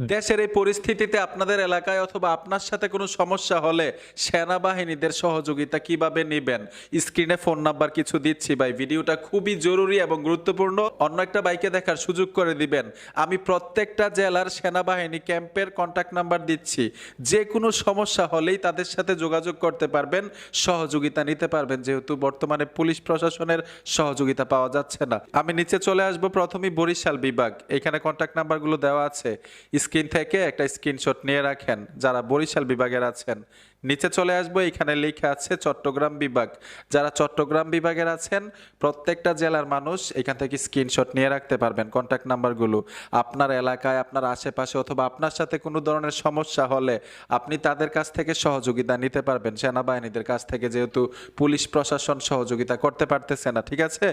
দেশের এই পরিস্থিতিতে আপনাদের এলাকায় অথবা আপনার সাথে কোনো সমস্যা হলে সেনাবাহিনীদের সহযোগিতা কীভাবে নেবেন? স্ক্রিনে ফোন নাম্বার কিছু দিচ্ছি ভাই। ভিডিওটা খুবই জরুরি এবং গুরুত্বপূর্ণ। অন্য একটা বাইকে দেখার সুযোগ করে দিবেন। আমি প্রত্যেকটা জেলার সেনাবাহিনী ক্যাম্পের কন্ট্যাক্ট নাম্বার দিচ্ছি। যে কোনো সমস্যা হলেই তাদের সাথে যোগাযোগ করতে পারবেন, সহযোগিতা নিতে পারবেন। যেহেতু বর্তমানে পুলিশ প্রশাসনের সহযোগিতা পাওয়া যাচ্ছে না। আমি নিচে চলে আসব। প্রথমেই বরিশাল বিভাগ। এখানে কন্ট্যাক্ট নাম্বারগুলো দেওয়া আছে। স্ক্রিন থেকে একটা স্ক্রিনশট নিয়ে রাখেন, যারা বরিশাল বিভাগের আছেন। নিচে চলে আসব, এখানে লেখা আছে চট্টগ্রাম বিভাগ। যারা চট্টগ্রাম বিভাগের আছেন, প্রত্যেকটা জেলার মানুষ এখান থেকে স্ক্রিনশট নিয়ে রাখতে পারবেন কন্ট্যাক্ট নাম্বারগুলো। আপনার এলাকায়, আপনার আশেপাশে অথবা আপনার সাথে কোনো ধরনের সমস্যা হলে আপনি তাদের কাছ থেকে সহযোগিতা নিতে পারবেন। সেনাবাহিনীদের কাছ থেকে যেহেতু পুলিশ প্রশাসন সহযোগিতা করতে পারতেছে না, ঠিক আছে?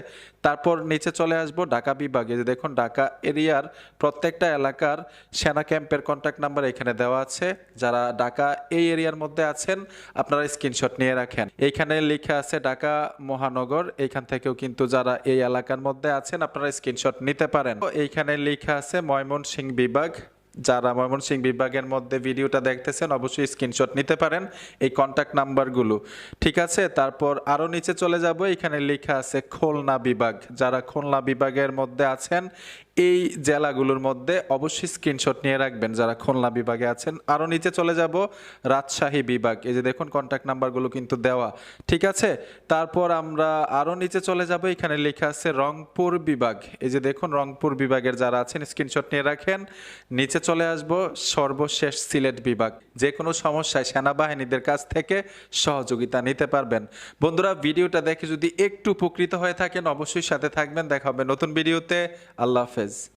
তারপর নিচে চলে আসব, ঢাকা বিভাগে। দেখুন, ঢাকা এরিয়ার প্রত্যেকটা এলাকার সেনা ক্যাম্পের কন্ট্যাক্ট নাম্বার এখানে দেওয়া আছে। যারা ঢাকা এই এরিয়ার মধ্যে আছেন, আপনারা স্ক্রিনশট নিয়ে রাখেন। এইখানে লেখা আছে ঢাকা মহানগর। এইখান থেকেও কিন্তু যারা এই এলাকার মধ্যে আছেন, আপনারা স্ক্রিনশট নিতে পারেন। এইখানে লেখা আছে ময়মনসিংহ বিভাগ। যারা ময়মনসিংহ বিভাগের মধ্যে ভিডিওটা দেখতেছেন, অবশ্যই স্ক্রিনশট নিতে পারেন এই কন্ট্যাক্ট নাম্বারগুলো ঠিক আছে? তারপর আরও নিচে চলে যাব। এখানে লেখা আছে খুলনা বিভাগ। যারা খুলনা বিভাগের মধ্যে আছেন এই জেলাগুলোর মধ্যে অবশ্যই স্ক্রিনশট নিয়ে রাখবেন যারা খুলনা বিভাগে আছেন। আরও নিচে চলে যাব, রাজশাহী বিভাগ। এই যে দেখুন কন্ট্যাক্ট নাম্বারগুলো কিন্তু দেওয়া। ঠিক আছে? তারপর আমরা আরও নিচে চলে যাব, এখানে লেখা আছে রংপুর বিভাগ। এই যে দেখুন, রংপুর বিভাগের যারা আছেন স্ক্রিনশট নিয়ে রাখেন। নিচে চলে আসব, সর্বশেষ সিলেট বিভাগ। যে কোনো সমস্যায় সেনাবাহিনীদের কাছ থেকে সহযোগিতা নিতে পারবেন। বন্ধুরা, ভিডিওটা দেখে যদি একটু উপকৃত হয়ে থাকেন, অবশ্যই সাথে থাকবেন। দেখা হবে নতুন ভিডিওতে। আল্লাহ হাফেজ। is.